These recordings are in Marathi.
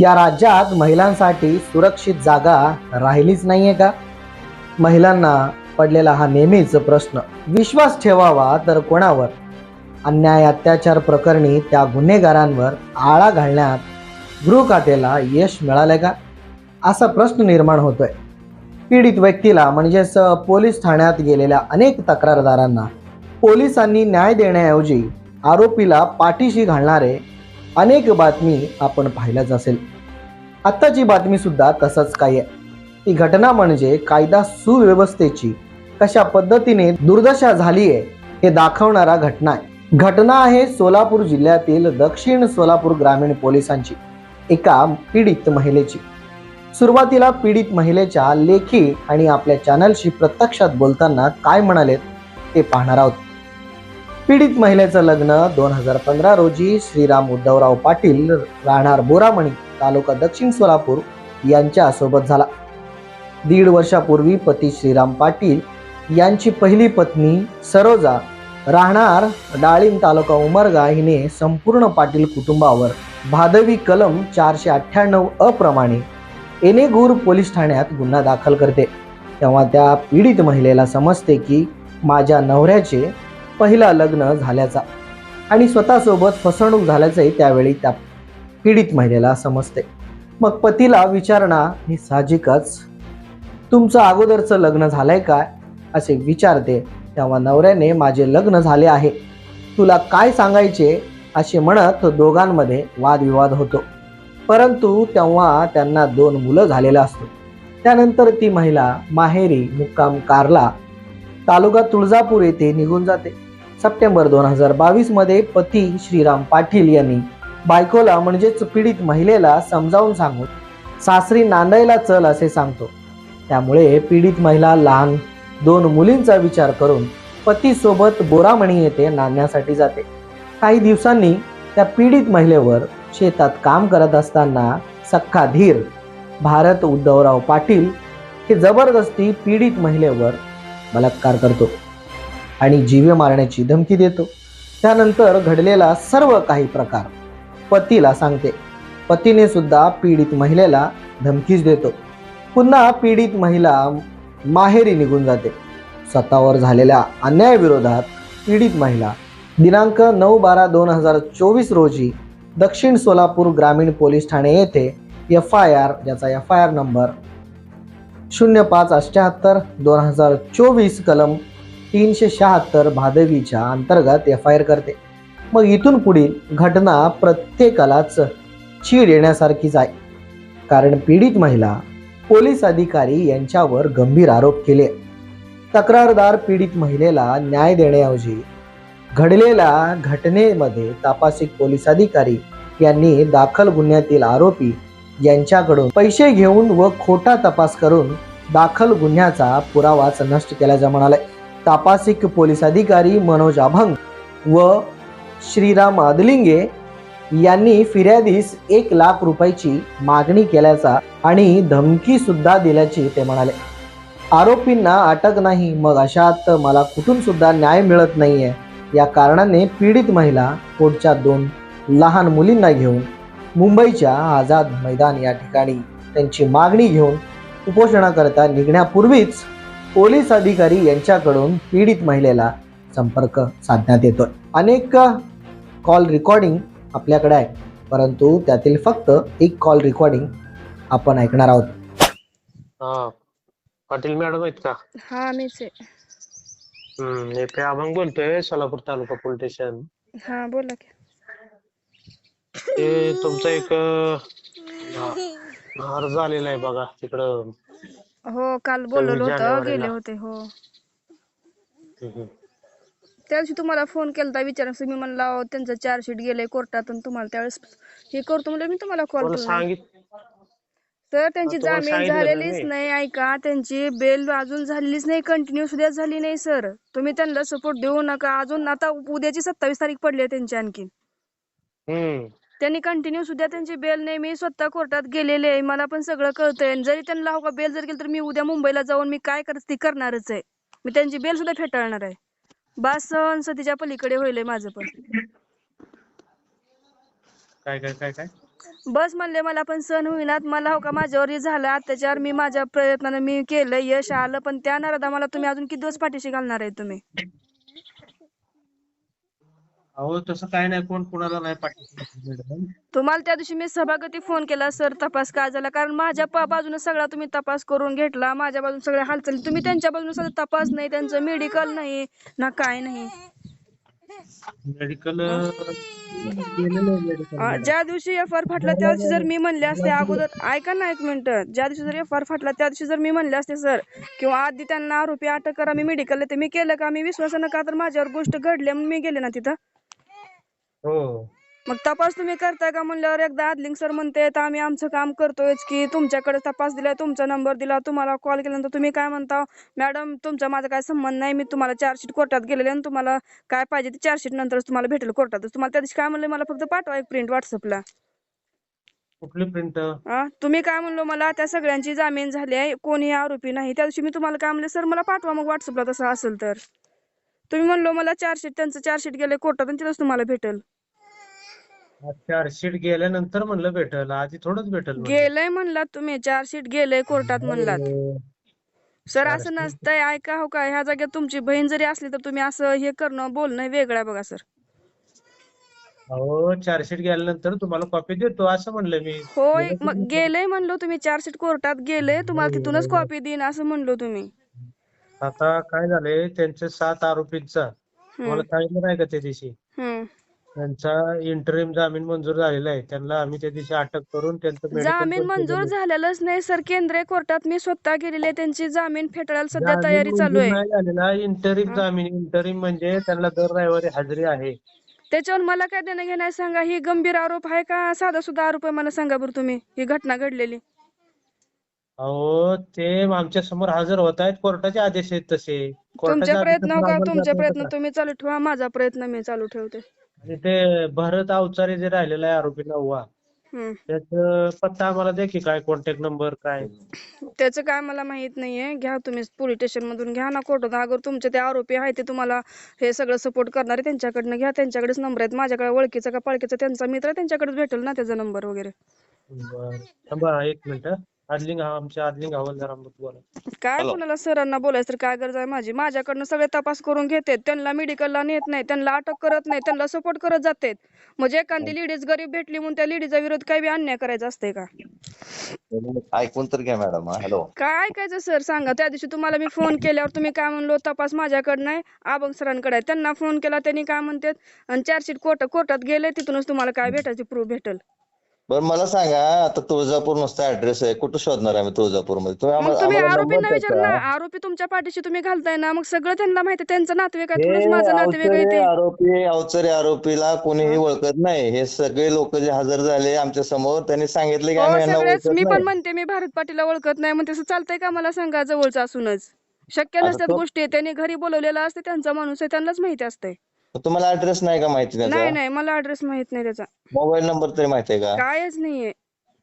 या राज्यात महिलांसाठी सुरक्षित जागा राहिलीच नाहीये का? महिलांना पडलेला हा नेहमीच प्रश्न. विश्वास ठेवावा तर कोणावर? अन्याय अत्याचार प्रकरणी त्या गुन्हेगारांवर आळा घालण्यात गृह यश मिळालंय का? असा प्रश्न निर्माण होतोय. पीडित व्यक्तीला म्हणजेच पोलीस ठाण्यात गेलेल्या अनेक तक्रारदारांना पोलिसांनी न्याय देण्याऐवजी आरोपीला पाठीशी घालणारे अनेक बातमी आपण पाहिल्याच असेल. आत्ताची बातमी सुद्धा तसंच काही आहे. ती घटना म्हणजे कायदा सुव्यवस्थेची कशा पद्धतीने दुर्दशा झाली आहे हे दाखवणारा घटना आहे. घटना आहे सोलापूर जिल्ह्यातील दक्षिण सोलापूर ग्रामीण पोलिसांची एका पीडित महिलेची. सुरुवातीला पीडित महिलेच्या लेखी आणि आपल्या चॅनलशी प्रत्यक्षात बोलताना काय म्हणालेत ते पाहणार आहोत. पीडित महिलेचं लग्न दोन हजार पंधरा रोजी श्रीराम उद्धवराव पाटील राहणार बोरामणी तालुका दक्षिण सोलापूर यांच्या सोबत झाला. दीड वर्षापूर्वी पती श्रीराम पाटील यांची पहिली पत्नी सरोजा राहणार डाळिंब तालुका उमरगा हिने संपूर्ण पाटील कुटुंबावर भादवी कलम चारशे अठ्ठ्याण्णव अप्रमाणे एनेगूर पोलीस ठाण्यात गुन्हा दाखल करते. तेव्हा त्या पीडित महिलेला समजते की माझ्या नवऱ्याचे पहिला लग्न झाल्याचा आणि स्वतःसोबत फसवणूक झाल्याचंही त्यावेळी त्या पीडित महिलेला समजते. मग पतीला विचारणा हे साहजिकच तुमचं अगोदरचं लग्न झालंय काय असे विचारते तेव्हा नवऱ्याने माझे लग्न झाले आहे. तुला काय सांगायचे? असे म्हणत दोघांमध्ये वादविवाद होतो. परंतु तेव्हा त्यांना दोन मुलं झालेलं असतो. त्यानंतर ती महिला माहेरी मुक्काम कारला तालुका तुळजापूर येथे निघून जाते. सप्टेंबर दोन हजार बावीसमध्ये पती श्रीराम पाटील यांनी बायकोला म्हणजेच पीडित महिलेला समजावून सांगून सासरी नांदायला चल असे सांगतो. त्यामुळे पीडित महिला लहान दोन मुलींचा विचार करून पतीसोबत बोरामणी येथे नांदण्यासाठी जाते. काही दिवसांनी त्या पीडित महिलेवर शेतात काम करत असताना सख्खा धीर भारत उद्धवराव पाटील हे जबरदस्ती पीडित महिलेवर बलात्कार करतो. आणि जीवे मारण्याची धमकी देतो. त्यानंतर घडलेला सर्व काही प्रकार पतीला सांगते. पतीने सुद्धा पीडित महिलेला धमकीच देतो. पुन्हा पीडित महिला माहेरी निघून जाते. स्वतःवर झालेल्या अन्यायाविरोधात पीडित महिला दिनांक नऊ बारा दोन हजार चोवीस रोजी दक्षिण सोलापूर ग्रामीण पोलीस ठाणे येथे एफ आय आर ज्याचा एफ आय आर नंबर शून्य पाच अठ्ठ्याहत्तर दोन हजार चोवीस कलम तीनशे शहात्तर भादवीच्या अंतर्गत एफ आय आर करते. मग इथून पुढील घटना प्रत्येकालाच चीड येण्यासारखीच आहे कारण पीडित महिला पोलीस अधिकारी यांच्यावर गंभीर आरोप केले. तक्रारदार पीडित महिलेला न्याय देण्याऐवजी घडलेल्या घटनेमध्ये तपासिक पोलीस अधिकारी यांनी दाखल गुन्ह्यातील आरोपी यांच्याकडून पैसे घेऊन व खोटा तपास करून दाखल गुन्ह्याचा पुरावाच नष्ट केल्याचं म्हणाले. तापासिक पोलीस अधिकारी मनोज अभंग व श्रीराम अदलिंगे यांनी फिर्यादीस एक लाख रुपयाची मागणी केल्याचा आणि धमकी सुद्धा दिल्याची ते म्हणाले. आरोपींना अटक नाही मग अशात मला कुठून सुद्धा न्याय मिळत नाहीये. या कारणाने पीडित महिला पुढच्या दोन लहान मुलींना घेऊन मुंबईच्या आझाद मैदान या ठिकाणी त्यांची मागणी घेऊन उपोषणाकरता निघण्यापूर्वीच पोलीस अधिकारी यांच्याकडून पीडित महिलेला संपर्क साधण्यात येतोय. अनेक कॉल रेकॉर्डिंग आपल्याकडे आहे परंतु त्यातील फक्त एक कॉल रेकॉर्डिंग आपण ऐकणार आहोत. हा पाटील मॅडम आहेत का? हा मीच आहे. हम्म पे अभंग बोलतोय सोलापूर तालुका पोलीस स्टेशन. हा बोला की. ते तुमचं एक अं, अर्ज आलेला आहे बघा तिकडं हो काल बोलवलं होतं जानेवारीला. गेले होते हो. हम्म. त्या दिवशी तुम्हाला फोन केलता विचारायचं मी म्हणला अहो, त्यांचं चार्जशीट गेलंय कोर्टातून तुम्हाला त्यावेळेस हे करतो म्हणजे मी तुम्हाला कॉल केला सांगित तर त्यांची तुम्हाला जामीन सांगितलं ना झालेलीच मी. नाही ऐका. त्यांची बेल अजून झालेलीच नाही कंटिन्यू सुद्धा झाली नाही सर. तुम्ही त्यांना सपोर्ट देऊ नका. अजून आता उद्याची सत्तावीस तारीख पडली आहे त्यांची आणखी हम्म. त्यांनी कंटिन्यू सुद्धा त्यांची बेल नाही. मी स्वतः कोर्टात गेलेले आहे. मला पण सगळं कळतंय. आणि जरी त्यांना हो का बेल जर गेली तर मी उद्या मुंबईला जाऊन मी काय करत ती करणारच आहे. मी त्यांची बेल सुद्धा फेटाळणार आहे. बास सहनसतीच्या पलीकडे होईल माझं पण. काय काय काय काय? बस म्हणले मला पण सण होईनात. मला हो का माझ्यावर हे झालं. अत्याचार मी माझ्या प्रयत्नाने मी केलं यश आलं. पण त्या नारदा मला तुम्ही अजून किती दिवस पाठीशी घालणार आहे तुम्ही? अहो तसं काय नाही. कोण कोणाला नाही पाठवत मॅडम तुम्हाला त्या दिवशी मी सभागती फोन केला सर तपास काय झाला कारण माझ्या पा बाजूने सगळा तुम्ही तपास करून घेतला. माझ्या बाजूने सगळ्या हालचाली. तुम्ही त्यांच्या बाजूने सगळं तपास नाही. त्यांचं मेडिकल नाही. ना काय नाही. मेडिकल गेलेलं आहे मेडिकल अं, ज्या दिवशी एफ आर फाटला त्या दिवशी जर मी म्हणले असते अगोदर ऐका ना एक मिनिट. ज्या दिवशी जर एफ आर फाटला त्या दिवशी जर मी म्हणले असते सर किंवा आधी त्यांना आरोपी अटक करा. मी मेडिकल ते मी केलं का? मी विश्वासानं का तर माझ्यावर गोष्ट घडली म्हणून मी गेले ना तिथं? हो. मग तपास तुम्ही करताय का म्हणल्यावर एकदा आदलिंग सर म्हणते आम्ही आमचं काम करतोयच की तुमच्याकडे तपास दिलाय तुमचा नंबर दिला तुम्हाला कॉल केल्यानंतर तुम्ही काय म्हणता? मॅडम तुमचा माझा काय संबंध नाही मी तुम्हाला चार्जशीट कोर्टात गेलेले आणि तुम्हाला काय पाहिजे ते चार्जशीट नंतरच तुम्हाला भेटेल कोर्टातच. तुम्हाला त्या दिवशी काय म्हणलं मला फक्त पाठवा एक प्रिंट व्हॉट्सअपला कुठली प्रिंट आ तुम्ही काय म्हणलो मला त्या सगळ्यांची जामीन झाली आहे कोणी आरोपी नाही. त्या दिवशी मी तुम्हाला काय म्हणले सर मला पाठवा मग व्हॉट्सअपला तसं असेल तर. तुम्ही म्हणलो मला चार्जशीट त्यांचं चार्जशीट गेले कोर्टात आणि तिथंच तुम्हाला भेटेल. चार्जशीट गेल्यानंतर म्हणलं भेटल आधी थोडंच भेटल म्हणलं. गेलंय म्हणलात तुम्ही चार्जशीट गेलंय कोर्टात म्हणलात. हो. सर असं नसतंय ऐका हो का ह्या जागेत तुमची बहीण जरी असली तर तुम्ही असं हे करणं बोलणं वेगळं आहे बघा सर. अहो चार्जशीट गेल्यानंतर तुम्हाला कॉपी देतो असं म्हणलं मी. होय मग गेलंय म्हणलो तुम्ही चार्जशीट कोर्टात गेले तुम्हाला तिथूनच कॉपी देईन असं म्हणलो तुम्ही. आता काय झालंय त्यांच्या सात आरोपींचा. तुम्हाला सांगितलं नाही का त्या दिवशी? हम्म. त्यांचा इंटरिम जामीन मंजूर झालेला आहे. त्यांना आम्ही त्या दिवशी अटक करून त्यांचं medical जामीन पण मंजूर केलेलं आहे. झालेलंच नाही सर. केंद्रीय कोर्टात मी स्वतः गेलेले त्यांची जामीन फेटाळायला सध्या जामीन तयारी चालू मंजूर आहे. नाही झालेला. इंटरिम जामीन इंटरिम म्हणजे त्यांना दर रविवारी हजेरी आहे. त्याच्यावर मला काय देणं घेणं आहे सांगा? ही गंभीर आरोप आहे का? साधा सुद्धा आरोप आहे मला सांगा बरं तुम्ही. ही घटना घडलेली. अहो ते आमच्यासमोर हजर होत आहेत. कोर्टाचे आदेश आहेत तसे. तुमचे प्रयत्न हो का? तुमचे प्रयत्न तुम्ही चालू ठेवा. माझा प्रयत्न मी चालू ठेवते. आणि ते भरत अवचारे जे राहिलेला आहे आरोपी नववा हम्म. त्याचं पत्ता आम्हाला की काय कॉन्टॅक्ट नंबर काय? त्याचं काय मला माहीत नाहीये. घ्या तुम्ही पोलीस स्टेशन मधून घ्या ना कोर्टात अगर तुमचे ते आरोपी आहे ते तुम्हाला हे सगळं सपोर्ट करणारे त्यांच्याकडनं घ्या. त्यांच्याकडेच नंबर आहेत. माझ्याकडे ओळखीचा का पाळखीचा त्यांचा मित्र आहे, त्यांच्याकडेच भेटेल ना त्याचा नंबर वगैरे. बरं. थांबा एक मिनिट. आदलिंग आमच्या आदलिंग हवालदार बोला. काय कोणाला सरांना बोलायचं तर काय गरज आहे माझी? माझ्याकडनं सगळे तपास करून घेतात त्यांना मेडिकलला नेत नाही त्यांना अटक करत नाही त्यांना सपोर्ट करत जातात म्हणजे एखादी लेडीज गरीब भेटली म्हणून त्या लेडीचा विरोध काही बी अन्याय करायचा असते का? ऐकून तर घ्या मॅडम हॅलो. काय ऐकायचं सर? सांगा. त्या दिवशी तुम्हाला मी फोन केल्यावर तुम्ही काय म्हणलो? तपास माझ्याकडे नाही आबंग सरांकडे आहे. त्यांना फोन केला त्यांनी काय म्हणतात आणि चार्जशीट कोर्ट कोर्टात गेले तिथूनच तुम्हाला काय भेटायचे प्रूफ भेटेल. बरं मला सांगा आता तुळजापूर नुसता ऍड्रेस आहे. कुठं शोधणार आम्ही तुळजापूरमध्ये तुम्ही मग आम्हाला तुम्ही आम्हाला आरोपींना विचार ना आरोपी तुमच्या पाठीशी तुम्ही घालताय ना. मग सगळं त्यांना माहिती आहे. त्यांचं नातेवाईक आहे. हे थोडंच माझं नातेवाईक आहे अवचरे ते. आरोपी अवचरे आरोपीला कोणीही ओळखत नाही. हे सगळे लोक जे हजर झाले आमच्यासमोर त्यांनी सांगितले की हो आम्ही यांना सगळेच. ओळखत मी पण नाही. म्हणते मी भारत पाटीलला ओळखत नाही. मग तसं चालतंय का मला सांगा जवळचं असूनच? शक्य आता नसतात तो- गोष्टी त्यांनी घरी बोलवलेला असते. त्यांचा माणूस आहे. त्यांनाच माहिती असते मग तुम्हाला ऍड्रेस नाही का माहिती नाही त्याचा? नाही मला ऍड्रेस माहीत नाही त्याचा. मोबाईल नंबर तरी माहिती आहे का? कायच नाहीये.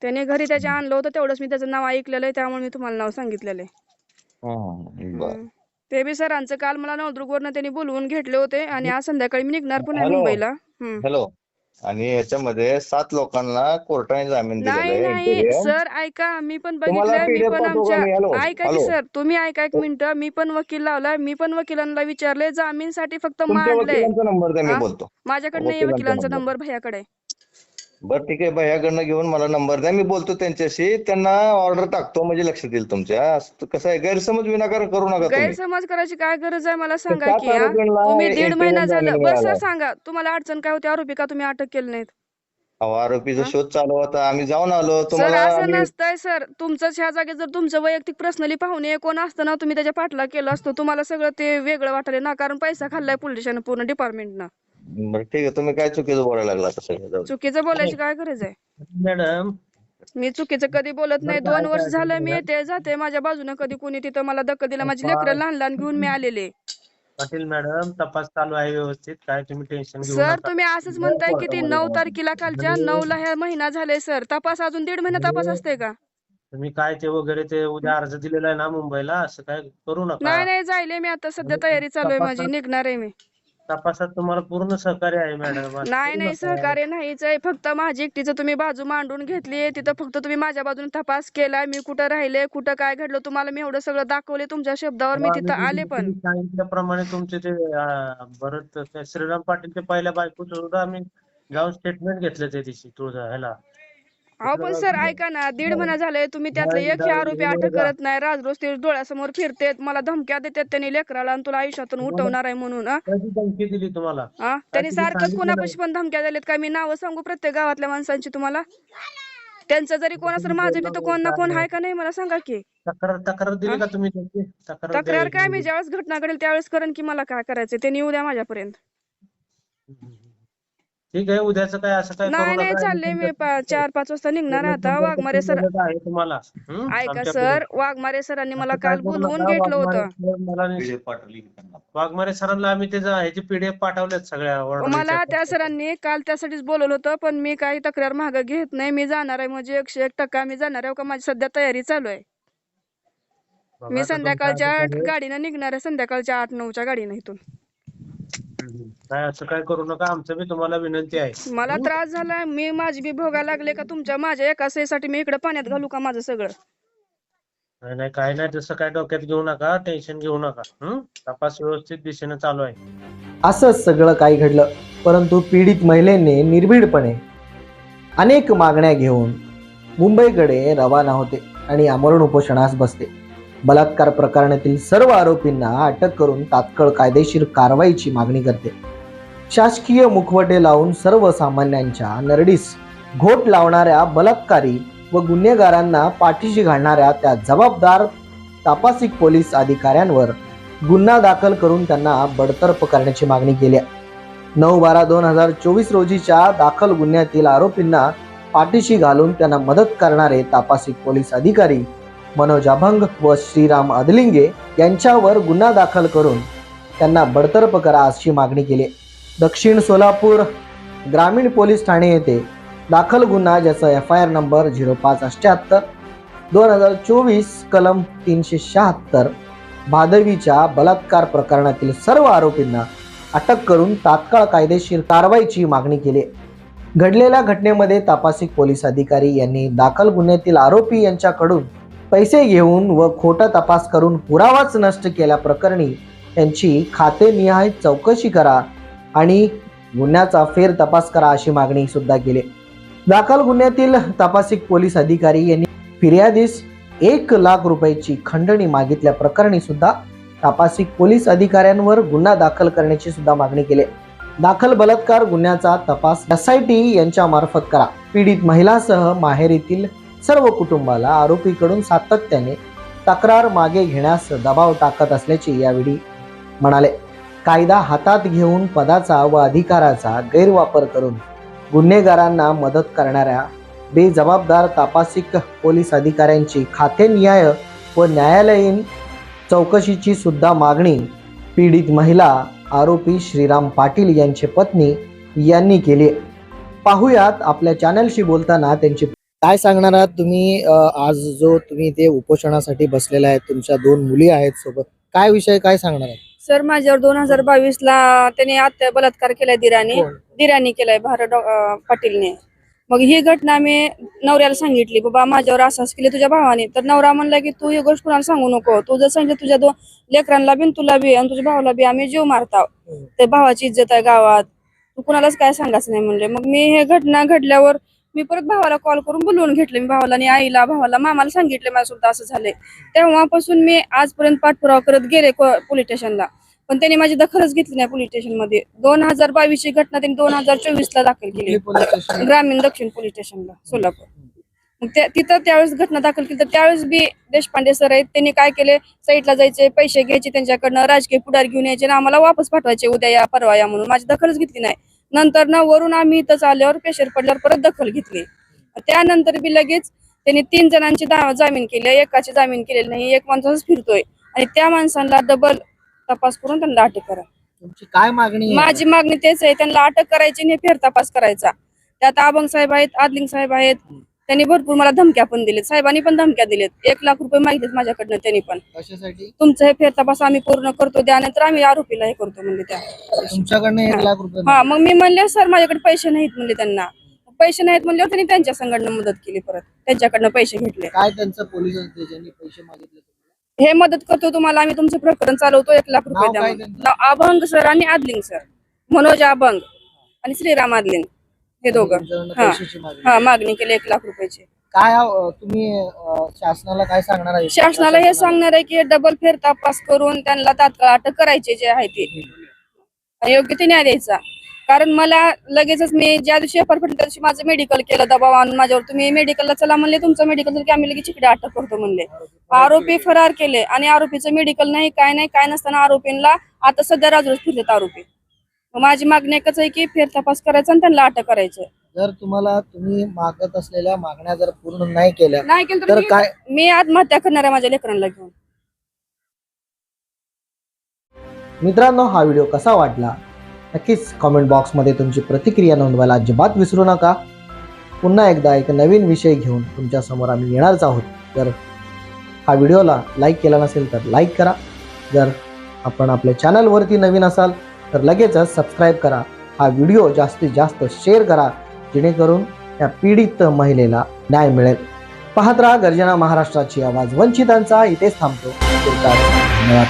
त्याने घरी त्याच्या आणलं होतं तेवढंच मी त्याचं नाव ऐकलेलं आहे त्यामुळे मी तुम्हाला नाव सांगितलेलं आहे. बरं. हम्म. ते बी सरांचं काल मला नवदुर्गवरनं त्यांनी बोलवून घेतले होते आणि आज संध्याकाळी मी निघणार हॅलो. मुंबईला. हम्म. हॅलो. आणि याच्यामध्ये सात लोकांना कोर्टाने जामीन नाही आहे नाही. सर ऐका मी पण बघितलंय मी PDF पण पाठवू का आमच्या मी? हॅलो, ऐका की हॅलो. सर तुम्ही ऐका एक मिनिट मी पण वकील लावलाय मी पण वकिलांना विचारले जामीनसाठी फक्त तुमच्या मांडले वकिलांचा नंबर द्या मी हा? बोलतो माझ्याकडे नाही वकिलांचा वकिलांचा. नंबर भैयाकडे. बरं ठीक आहे. भैयाकडनं घेऊन मला नंबर द्या. मी बोलतो त्यांच्याशी. त्यांना ऑर्डर टाकतो म्हणजे लक्षात येईल तुमच्या. असं कसं आहे? गैरसमज विनाकारण करू नका तुम्ही. गैरसमज करायची काय गरज आहे? मला सांगा सात की हा? आरोपींना तुम्ही दीड महिना झालं. बरं सर. सांगा. तुम्हाला अडचण काय होती? आरोपी का तुम्ही अटक केलं नाहीत? अहो आरोपीचा हा? शोध चालू होता. आम्ही जाऊन आलो. सर तुम्हाला असं आम्ही नसतंय सर. तुमचंच ह्या जागेत जर तुमचं वैयक्तिक पर्सनली पाहुणे कोण असतं ना तुम्ही त्याच्या पाठला केलं असतं. तुम्हाला सगळं ते वेगळं वाटले ना कारण पैसा खाल्लाय पोलिसानं पूर्ण डिपार्टमेंटनं बरं ठीक आहे तुम्ही काय चुकीचं बोलायला लागला तसं जाऊ दे. चुकीचं बोलायची काय गरज आहे? मॅडम मी चुकीचं कधी बोलत नाही. दोन वर्ष झालं मी तुम्ही ते जाते. माझ्या बाजूने कधी कोणी तिथं मला धक्का दिला माझी. लेकरं लहान लहान घेऊन मी आलेले. पाटील मॅडम तपास चालू आहे व्यवस्थित. काय तुम्ही टेन्शन घेऊ सर नका. तुम्ही असंच म्हणताय की ती नऊ तारखेला कालच्या नऊला ह्या महिना झाले सर. तपास अजून दीड महिना तपास असते का? तुम्ही काय ते वगैरे ते उद्या अर्ज दिलेला आहे ना मुंबईला असं काय करू नका. नाही नाही जायले मी आता. सध्या तयारी चालू आहे माझी. निघणार आहे मी. तपासात तुम्हाला पूर्ण सहकार्य आहे मॅडम. नाही नाही. सहकार्य. नाहीच आहे. फक्त माझी एकटीचं तुम्ही बाजू मांडून घेतली तिथं फक्त तुम्ही माझ्या बाजूने तपास केलाय. मी कुठं राहिले कुठं काय घडलं तुम्हाला मी एवढं सगळं दाखवले तुमच्या शब्दावर. मी तिथं आले पण. सांगितल्याप्रमाणे तुमचे ते भरत ते श्रीराम पाटीलच्या पहिल्या बायकोचं सुद्धा आम्ही जाऊन स्टेटमेंट घेतलं त्या दिवशी तुळजा ह्याला. अहो पण सर ऐका ना दीड महिना झाले तुम्ही त्यातले नाही, आरोपी अटक. करत नाही. राज रोज ते डोळ्यासमोर फिरतेत मला धमक्या देतात त्यांनी लेकराला आणि तुला आयुष्यातून उठवणार आहे म्हणून हा? कधी धमकी दिली तुम्हाला? हा त्यांनी सारखंच सांगितलं कोणापाशी पण धमक्या दिल्यात काय मी नावं सांगू प्रत्येक गावातल्या माणसांची तुम्हाला. त्यांचं जरी कोण असेल माझं बी तर कोण ना कोण आहे का नाही मला सांगा की. तक्रार तक्रार दिली का तुम्ही त्याची? तक्रार तक्रार काय? मी द्यायची. ज्यावेळेस घटना घडेल त्यावेळेस करेन की मला काय करायचं ते येऊ द्या माझ्यापर्यंत. ठीक आहे उद्याचं काय असं काय करू नाही नाही नका. चालले मी पा- चार पाच वाजता निघणार आता वाघमारे सर आहे तुम्हाला हं? ऐका आमच्याकडे. सर वाघमारे सरांनी मला काय काल करू बोलवून नका. घेतलं वाघमारे होतं सर मला नाही- वाघमारे सरांना आम्ही त्याचा ह्याची पीडीएफ पाठवल्यात सगळ्या order मला च्या. त्या सरांनी काल त्यासाठीच बोलवलं होतं पण मी काही तक्रार मागं घेत नाही मी जाणार आहे म्हणजे एकशे एक टक्का मी जाणार आहे का माझी सध्या तयारी चालू आहे बघा मी संध्याकाळच्या गाडीनं निघणार आहे संध्याकाळच्या आठ नऊच्या गाडीनं इथून काय असं काय करू नका. आमचं बी तुम्हाला विनंती आहे. मला त्रास झालाय. मी माझी बी भोगायला लागले का तुमच्या माझ्या एका सहीसाठी मी इकडे पाण्यात घालू का माझं सगळं? नाही नाही काय नाही. तसं काय डोक्यात घेऊ नका. टेन्शन घेऊ नका. हं? तपास व्यवस्थित दिशेने चालू आहे. असंच सगळं काही घडलं परंतु पीडित महिलेने निर्भीडपणे अनेक मागण्या घेऊन मुंबईकडे रवाना होते आणि आमरण उपोषणास बसते बलात्कार प्रकरणातील सर्व आरोपींना अटक करून तात्काळ कायदेशीर कारवाईची मागणी करते. शासकीय मुखवटे लावून सर्वसामान्यांच्या नरडीस घोट लावणाऱ्या बलात्कारी व गुन्हेगारांना पाठीशी घालणाऱ्या त्या जबाबदार तापासिक पोलीस अधिकाऱ्यांवर गुन्हा दाखल करून त्यांना बडतर्फ करण्याची मागणी केली आहे. नऊ बारा दोन हजार चोवीस रोजीच्या दाखल गुन्ह्यातील आरोपींना पाठीशी घालून त्यांना मदत करणारे तापासिक पोलीस अधिकारी मनोज अभंग व श्रीराम अदलिंगे यांच्यावर गुन्हा दाखल करून त्यांना बडतर्फ करा अशी मागणी केली. दक्षिण सोलापूर ग्रामीण पोलीस ठाणे येथे दाखल गुन्हा ज्याचा F I R number zero पाच अठ्ठ्याहत्तर दोन हजार चोवीस कलम तीनशे शहात्तर भादवीच्या बलात्कार प्रकरणातील सर्व आरोपींना अटक करून तात्काळ कायदेशीर कारवाईची मागणी केली. घडलेल्या घटनेमध्ये तपासिक पोलीस अधिकारी यांनी दाखल गुन्ह्यातील आरोपी यांच्याकडून पैसे घेऊन व खोटा तपास करून पुरावाच नष्ट केल्याप्रकरणी त्यांची खातेनिहाय चौकशी करा आणि गुन्ह्याचा फेर तपास करा अशी मागणी सुद्धा केली. दाखल गुन्ह्यातील तपासिक पोलीस अधिकारी यांनी फिर्यादीस एक लाख रुपयाची खंडणी मागितल्या प्रकरणी सुद्धा तपासिक पोलीस अधिकाऱ्यांवर गुन्हा दाखल करण्याची सुद्धा मागणी केली. दाखल बलात्कार गुन्ह्याचा तपास एस आय टी यांच्या मार्फत करा. पीडित महिलासह माहेरीतील सर्व कुटुंबाला आरोपीकडून सातत्याने तक्रार मागे घेण्यास दबाव टाकत असल्याचे यावेळी म्हणाले. कायदा हातात घेऊन पदाचा व अधिकाराचा गैरवापर करून गुन्हेगारांना मदत करणाऱ्या बेजबाबदार तापासिक पोलीस अधिकाऱ्यांची खातेनिहाय व न्यायालयीन चौकशीची सुद्धा मागणी पीडित महिला आरोपी श्रीराम पाटील यांची पत्नी यांनी केली पाहुयात आपल्या चॅनलशी बोलताना त्यांची काय सांगणार आहात तुम्ही? आज जो तुम्ही ते उपोषणासाठी बसलेला आहे तुमच्या दोन मुली आहेत सोबत काय विषय काय सांगणार आहे सर माझ्यावर दोन हजार बावीस ला त्याने आत्या बलात्कार केलाय दिराने. दिराने केलाय भारत अं, पाटीलने. मग ही घटना मी नवऱ्याला सांगितली बाबा माझ्यावर असंच केली तुझ्या भावाने. तर नवरा म्हणला की तू ही गोष्ट कुणाला सांगू नको. तू जर सांगितलं तुझ्या दोन लेकरांना बी आणि तुला बी आणि तुझ्या भावाला बी आम्ही जीव मारताव हम्म. ते भावाची इज्जत आहे गावात. तू कुणालाच काय सांगायचं नाही म्हणले. मग मी हे घटना घडल्यावर मी परत भावाला कॉल करून बोलवून घेतले. मी भावाला आणि आईला भावाला मामाला सांगितले माझ्यासोबत असं झालंय. तेव्हापासून मी आजपर्यंत पाठपुरावा करत गेले पोलीस स्टेशनला पण त्यांनी माझी दखलच घेतली नाही पोलीस स्टेशनमध्ये. दोन हजार बावीस ची घटना त्यांनी दोन हजार चोवीस ला दाखल केली. ग्रामीण दक्षिण पोलीस स्टेशनला सोलापूर. तिथं त्यावेळेस घटना दाखल केली. तर त्यावेळेस बी देशपांडे सर आहेत त्यांनी काय केले? साईटला जायचे पैसे घ्यायचे त्यांच्याकडनं राजकीय पुढार घेऊन यायचे आणि आम्हाला वापस पाठवायचे उद्या या परवा या म्हणून. माझी दखलच घेतली नाही. नंतर ना वरून आम्ही इथं आल्यावर प्रेशर पडल्यावर परत दखल घेतली. त्यानंतर बी लगेच त्यांनी तीन जणांची जामीन केली. एकाची जामीन केलेली नाही. एक माणसाच फिरतोय. आणि त्या माणसांना डबल तपास करून त्यांना अटक करा. तुमची काय मागणी? माझी मागणी तेच आहे. त्यांना अटक करायची आणि फेर तपास करायचा. त्यात अभंग साहेब आहेत आदलिंग साहेब आहेत. त्यांनी भरपूर मला धमक्या पण दिलेत. साहेबांनी पण धमक्या दिलेत. एक लाख रुपये मागितलेत माझ्याकडनं त्यांनी पण. कशासाठी? तुमचं हे फेरतपास आम्ही पूर्ण करतो. त्यानंतर आम्ही आरोपीला हे करतो म्हणजे त्या. तुमच्याकडनं एक लाख रुपये हा मग मी म्हणले सर माझ्याकडे पैसे नाहीत म्हणले त्यांना. पैसे नाहीत म्हणल्यावर त्यांनी त्यांच्या संघटना मदत केली परत. त्यांच्याकडनं पैसे घेतले. काय त्यांचं पोलीस पैसे मागितले? हे मदत करतो तुम्हाला. आम्ही तुमचं प्रकरण चालवतो एक लाख रुपये द्या म्हणून. अभंग सर आणि आदलिंग सर. मनोज अभंग आणि श्रीराम आदलिंग. हे दोघं. हा. पैशाची मागणी. हा मागणी केली एक लाख रुपयाची. काय अं, तुम्ही अं, शासनाला काय सांगणार आहे? शासनाला हे सांगणार आहे की डबल फेर तपास करून त्यांना तात्काळ अटक करायची जे आहे ते. आणि योग्य ते न्याय द्यायचा. कारण मला लगेचच मी ज्या दिवशी एफआर त्या दिवशी माझं मेडिकल केलं दबाव आणून माझ्यावर तुम्ही मेडिकलला चला म्हणले तुमचं मेडिकल की आम्ही लगेच इकडे अटक करतो म्हणले. आरोपी फरार केले आणि आरोपीचं मेडिकल नाही काय नाही काय नसताना आरोपींना आता सध्या राजरोज फिरलेत आरोपी. माझी मागणी एकच आहे की फेर तपास करायचा आणि त्यांना अटक करायचं. जर तुम्हाला तुम्ही मागत असलेल्या मागण्या जर पूर्ण नाही केल्या नाही केलं तर तर मी- काय? मी आत्महत्या करणार आहे माझ्या लेकरांना घेऊन. मित्रांनो हा व्हिडिओ कसा वाटला? नक्कीच कॉमेंट बॉक्समध्ये तुमची प्रतिक्रिया नोंदवायला अजिबात विसरू नका. पुन्हा एकदा एक नवीन विषय घेऊन तुमच्यासमोर आम्ही येणारच आहोत. तर हा व्हिडिओला लाईक केला नसेल तर लाईक करा. जर आपण आपल्या चॅनलवरती नवीन असाल तर लगेचच सबस्क्राईब करा. हा व्हिडिओ जास्तीत जास्त शेअर करा जेणेकरून या पीडित महिलेला न्याय मिळेल. पाहत राहा गर्जना महाराष्ट्राची आवाज. वंचितांचा इथेच थांबतो. धन्यवाद